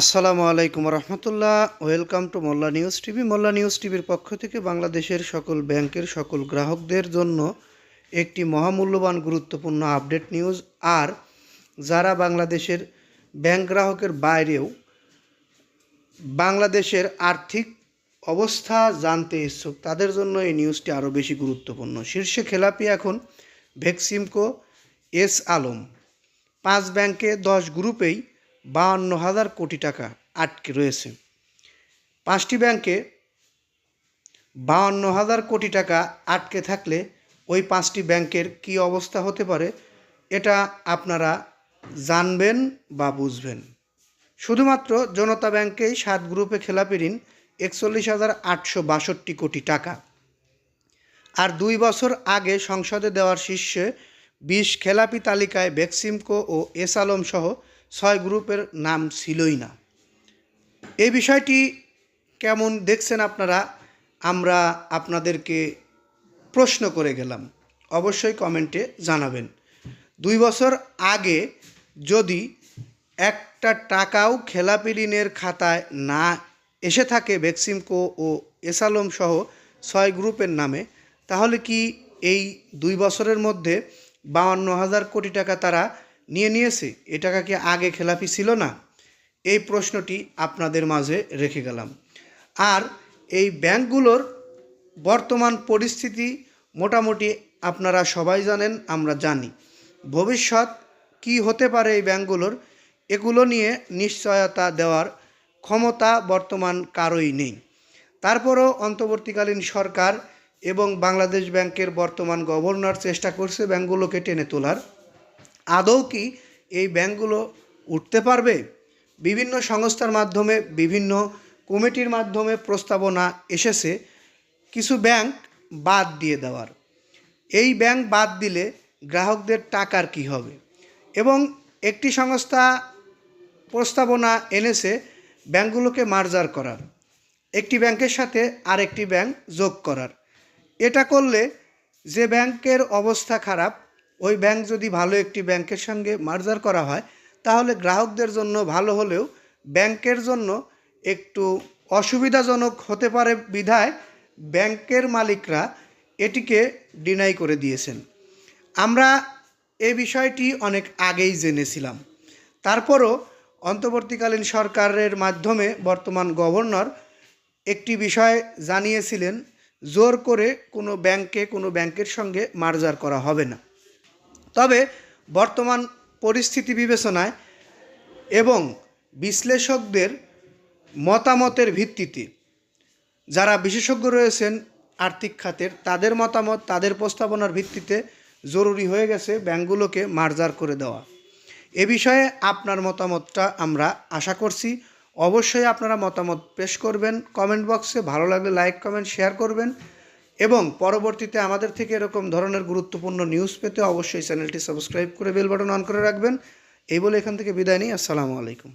আসসালামু আলাইকুম রহমতুল্লাহ। Welcome to Molla news TV. Molla news টিভির পক্ষ থেকে বাংলাদেশের সকল ব্যাংকের সকল গ্রাহকদের জন্য একটি মহামূল্যবান গুরুত্বপূর্ণ আপডেট নিউজ। আর যারা বাংলাদেশের ব্যাংক গ্রাহকের বাইরেও বাংলাদেশের আর্থিক অবস্থা জানতে ইচ্ছুক, তাদের জন্য এই নিউজটি আরও বেশি গুরুত্বপূর্ণ। শীর্ষে খেলাপি এখন ভেক্সিমকো এস আলম। পাঁচ ব্যাংকে দশ গ্রুপেই বাহান্ন হাজার কোটি টাকা আটকে রয়েছে। পাঁচটি ব্যাংকে বাহান্ন হাজার কোটি টাকা আটকে থাকলে ওই পাঁচটি ব্যাংকের কি অবস্থা হতে পারে, এটা আপনারা জানবেন বা বুঝবেন। শুধুমাত্র জনতা ব্যাংকেই সাত গ্রুপে খেলাপি ঋণ একচল্লিশ হাজার আটশো বাষট্টি কোটি টাকা। আর দুই বছর আগে সংসদে দেওয়ার শীর্ষে বিশ খেলাপি তালিকায় বেক্সিমকো ও এস আলম সহ ছয় গ্রুপের নাম ছিলই না। এই বিষয়টি কেমন দেখছেন আপনারা? আমরা আপনাদেরকে প্রশ্ন করে গেলাম। অবশ্যই কমেন্টে জানাবেন। দুই বছর আগে যদি একটা টাকাও খেলাপি ঋণের খাতায় না এসে থাকে ভ্যাকসিমকো ও এসালম সহ ছয় গ্রুপের নামে, তাহলে কি এই দুই বছরের মধ্যে বাউান্ন হাজার কোটি টাকা তারা নিয়ে নিয়েছে, এ টাকা কি আগে খেলাপি ছিল না? এই প্রশ্নটি আপনাদের মাঝে রেখে গেলাম। আর এই ব্যাংকগুলোর বর্তমান পরিস্থিতি মোটামুটি আপনারা সবাই জানেন, আমরা জানি। ভবিষ্যৎ কি হতে পারে এই ব্যাংকগুলোর, এগুলো নিয়ে নিশ্চয়তা দেওয়ার ক্ষমতা বর্তমান কারোই নেই। তারপরও অন্তর্বর্তীকালীন সরকার এবং বাংলাদেশ ব্যাংকের বর্তমান গভর্নর চেষ্টা করছে ব্যাংকগুলোকে টেনে তোলার। আদৌ কি এই ব্যাংকগুলো উঠতে পারবে? বিভিন্ন সংস্থার মাধ্যমে, বিভিন্ন কমিটির মাধ্যমে প্রস্তাবনা এসেছে কিছু ব্যাংক বাদ দিয়ে দেওয়ার। এই ব্যাংক বাদ দিলে গ্রাহকদের টাকার কি হবে? এবং একটি সংস্থা প্রস্তাবনা এনেছে ব্যাংকগুলোকে মার্জার করার। একটি ব্যাংকের সাথে আরেকটি ব্যাংক যোগ করার। এটা করলে যে ব্যাংকের অবস্থা খারাপ ওই ব্যাংক যদি ভালো একটি ব্যাংকের সঙ্গে মার্জার করা হয়, তাহলে গ্রাহকদের জন্য ভালো হলেও ব্যাংকের জন্য একটু অসুবিধাজনক হতে পারে বিধায় ব্যাংকের মালিকরা এটিকে ডিনাই করে দিয়েছেন। আমরা এ বিষয়টি অনেক আগেই জেনেছিলাম। তারপরও অন্তর্বর্তীকালীন সরকারের মাধ্যমে বর্তমান গভর্নর একটি বিষয় জানিয়েছিলেন, জোর করে কোনো ব্যাংকে কোনো ব্যাংকের সঙ্গে মার্জার করা হবে না। তবে বর্তমান পরিস্থিতি বিবেচনায় এবং বিশ্লেষকদের মতামতের ভিত্তিতে যারা বিশেষজ্ঞ রয়েছেন আর্থিক খাতের, তাদের মতামত, তাদের প্রস্তাবনার ভিত্তিতে জরুরি হয়ে গেছে ব্যাংকগুলোকে মার্জার করে দেওয়া। এ বিষয়ে আপনার মতামতটা আমরা আশা করছি। অবশ্যই আপনারা মতামত পেশ করবেন, কমেন্ট বক্সে। ভালো লাগলে লাইক, কমেন্ট, শেয়ার করবেন। এবং পরবর্তীতে আমাদের থেকে এরকম ধরনের গুরুত্বপূর্ণ নিউজ পেতে অবশ্যই চ্যানেলটি সাবস্ক্রাইব করে বেল বাটন অন করে রাখবেন। এই বলে এখান থেকে বিদায় নিই। আসসালামু আলাইকুম।